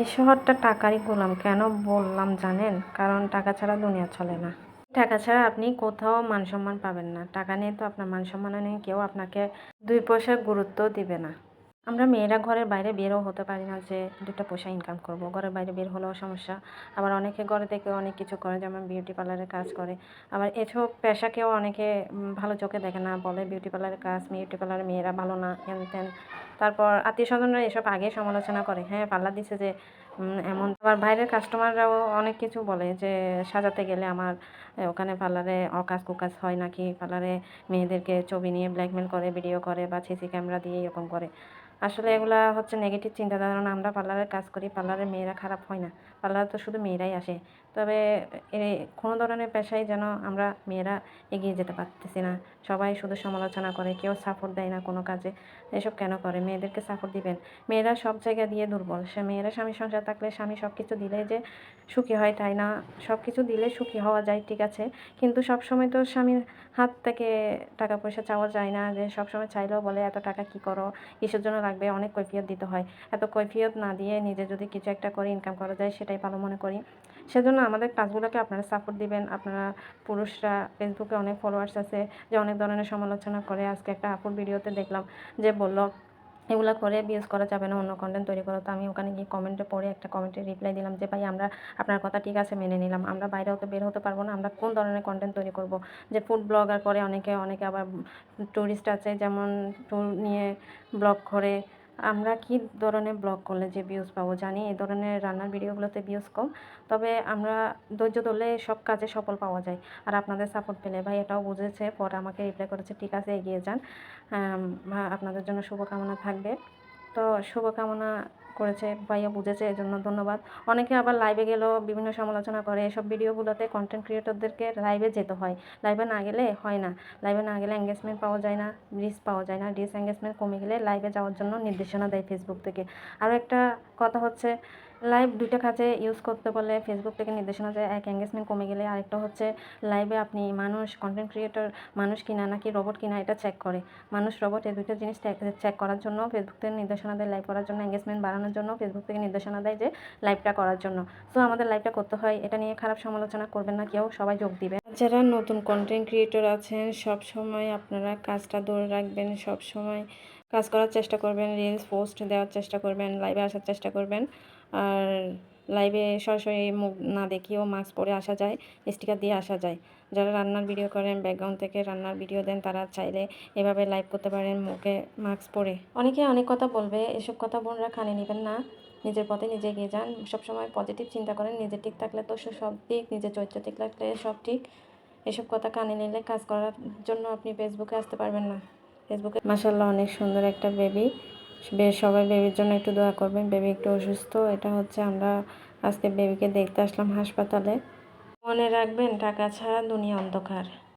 এই শহরটা টাকারই গোলাম, কেন বললাম জানেন? কারণ টাকা ছাড়া দুনিয়া চলে না। টাকা ছাড়া আপনি কোথাও মান সম্মান পাবেন না। টাকা নিয়ে তো আপনার মান সম্মান নেই, কেউ আপনাকে দুই পয়সা গুরুত্ব দিবে না। আমরা মেয়েরা ঘরের বাইরে বেরও হতে পারি না যে দুটা পয়সা ইনকাম করব। ঘরের বাইরে বের হলেও সমস্যা। আবার অনেকে ঘরে থেকে অনেক কিছু করে, যেমন বিউটি পার্লারের কাজ করে। আবার এসব পেশাকেও অনেকে ভালো চোখে দেখে না, বলে বিউটি পার্লারের কাজ বিউটি পার্লারের মেয়েরা ভালো না হেন তেন তারপর আত্মীয় স্বজনরা এসব আগে সমালোচনা করে। হ্যাঁ পাল্লা দিছে যে এমন আবার বাইরের কাস্টমাররাও অনেক কিছু বলে যে, সাজাতে গেলে আমার ওখানে পার্লারে অকাজ কুকাজ হয় নাকি? পার্লারে মেয়েদেরকে ছবি নিয়ে ব্ল্যাকমেল করে, ভিডিও করে বা সিসি ক্যামেরা দিয়ে এরকম করে। আসলে এগুলা হচ্ছে নেগেটিভ চিন্তাধারণা। আমরা পার্লারের কাজ করি পার্লারের মেয়েরা খারাপ হয় না। পার্লারে তো শুধু মেয়েরাই আসে। তবে কোনো ধরনের পেশায় যেন আমরা মেয়েরা এগিয়ে যেতে পারতেছি না। সবাই শুধু সমালোচনা করে, কেউ সাপোর্ট দেয় না কোনো কাজে। এসব কেন করে? মেয়েদেরকে সাপোর্ট দিবেন। মেয়েরা সব জায়গা দিয়ে দুর্বল। সে মেয়েরা স্বামী সংসার থাকলে স্বামী সব কিছু দিলে যে সুখী হয় তাই না? সব কিছু দিলে সুখী হওয়া যায়, ঠিক আছে। কিন্তু সব সময় তো স্বামীর হাত থেকে টাকা পয়সা চাওয়া যায় না। যে সব সময় চাইলেও বলে, এত টাকা কি করো? কিসের জন্য লাগবে, অনেক কৈফিয়ত দিতে হয়। এত কৈফিয়ত না দিয়ে নিজে যদি কিছু একটা করে ইনকাম করা যায়, সেটাই ভালো মনে করি। সেজন্য আমাদের কাজগুলোকে আপনারা সাপোর্ট দিবেন। আপনারা পুরুষরা ফেসবুকে অনেক ফলোয়ার্স আছে, যে অনেক ধরনের সমালোচনা করে। আজকে একটা আপুর ভিডিওতে দেখলাম যে বলল এগুলো করে বিএস করা যাবে না, অন্য কন্টেন্ট তৈরি করো। তো আমি ওখানে গিয়ে কমেন্টে পড়ে একটা কমেন্টে রিপ্লাই দিলাম যে, ভাই, আমরা আপনার কথা ঠিক আছে মেনে নিলাম। আমরা বাইরে হতে বের হতে পারব না। আমরা কোন ধরনের কন্টেন্ট তৈরি করব? যে ফুড ব্লগার করে অনেকে অনেকে আবার ট্যুরিস্ট আছে, যেমন ট্যুর নিয়ে ব্লগ করে। আমরা কি ধরনের ব্লগ করলে যে ভিউজ পাবো? জানি এই ধরনের রান্নার ভিডিওগুলোতে ভিউজ কম, তবে আমরা ধৈর্য ধরলে সব কাজে সফল পাওয়া যায়। আর আপনাদের সাপোর্ট পেলে, ভাই এটাও বুঝেছে, পরে আমাকে রিপ্লাই করেছে, ঠিক আছে, এগিয়ে যান। আপনাদের জন্য শুভকামনা থাকবে। তো শুভকামনা করেছে ভাইয়া বুঝেছে এর জন্য ধন্যবাদ। অনেকে আবার লাইভে গেলেও বিভিন্ন সমালোচনা করে, এসব ভিডিওগুলোতে কন্টেন্ট ক্রিয়েটরদেরকে লাইভে যেতে হয়। লাইভে না গেলে হয় না। লাইভে না গেলে এঙ্গেজমেন্ট পাওয়া যায় না রিস পাওয়া যায় না। ডিস এঙ্গেজমেন্ট কমে গেলে লাইভে যাওয়ার জন্য নির্দেশনা দেয় ফেসবুক থেকে। আরও একটা কথা হচ্ছে লাইভ দুইটা কাজে ইউজ করতে বলে ফেসবুক থেকে নির্দেশনা দেয় এক এঙ্গেজমেন্ট কমে গেলে আরেকটা হচ্ছে লাইভে আপনি মানুষ কন্টেন্ট ক্রিয়েটর মানুষ কিনা নাকি রোবট কিনা এটা চেক করে। মানুষ রোবট এই দুইটা জিনিস চেক করার জন্য ফেসবুক থেকে নির্দেশনা দেয় লাইভ করার জন্য এঙ্গেজমেন্ট বাড়ানোর জন্য ফেসবুক থেকে নির্দেশনা দেয় যে লাইভটা করার জন্য। সো আমাদের লাইভটা করতে হয়, এটা নিয়ে খারাপ সমালোচনা করবেন না, কেউ সবাই যোগ দিবে। যারা নতুন কন্টেন্ট ক্রিয়েটর আছেন সব সময় আপনারা কাজটা ধরে রাখবেন সব সময় কাজ করার চেষ্টা করবেন রিলস পোস্ট দেওয়ার চেষ্টা করবেন লাইভে আসার চেষ্টা করবেন। আর লাইভে সরাসরি মুখ না দেখিয়েও মাস্ক পরে আসা যায় স্টিকার দিয়ে আসা যায়। যারা রান্নার ভিডিও করেন ব্যাকগ্রাউন্ড থেকে রান্নার ভিডিও দেন, তারা চাইলে এভাবে লাইভ করতে পারেন মুখে মাস্ক পরে। অনেকে অনেক কথা বলবে, এসব কথা বোনরা কানে নেবেন না। নিজের পথে নিজে এগিয়ে যান সবসময় পজিটিভ চিন্তা করেন নিজে ঠিক থাকলে তো সব দিক, নিজের চরিত্র ঠিক থাকলে সব ঠিক। এসব কথা কানে নিলে কাজ করার জন্য আপনি ফেসবুকে আসতে পারবেন না। ফেসবুকে। মাসাল্লাহ অনেক সুন্দর একটা বেবি। বেশ সবাই বেবির জন্য একটু দোয়া করবেন, বেবি একটু অসুস্থ। এটা হচ্ছে আমরা আজকে বেবিকে দেখতে আসলাম হাসপাতালে। মনে রাখবেন, টাকা ছাড়া দুনিয়া অন্ধকার।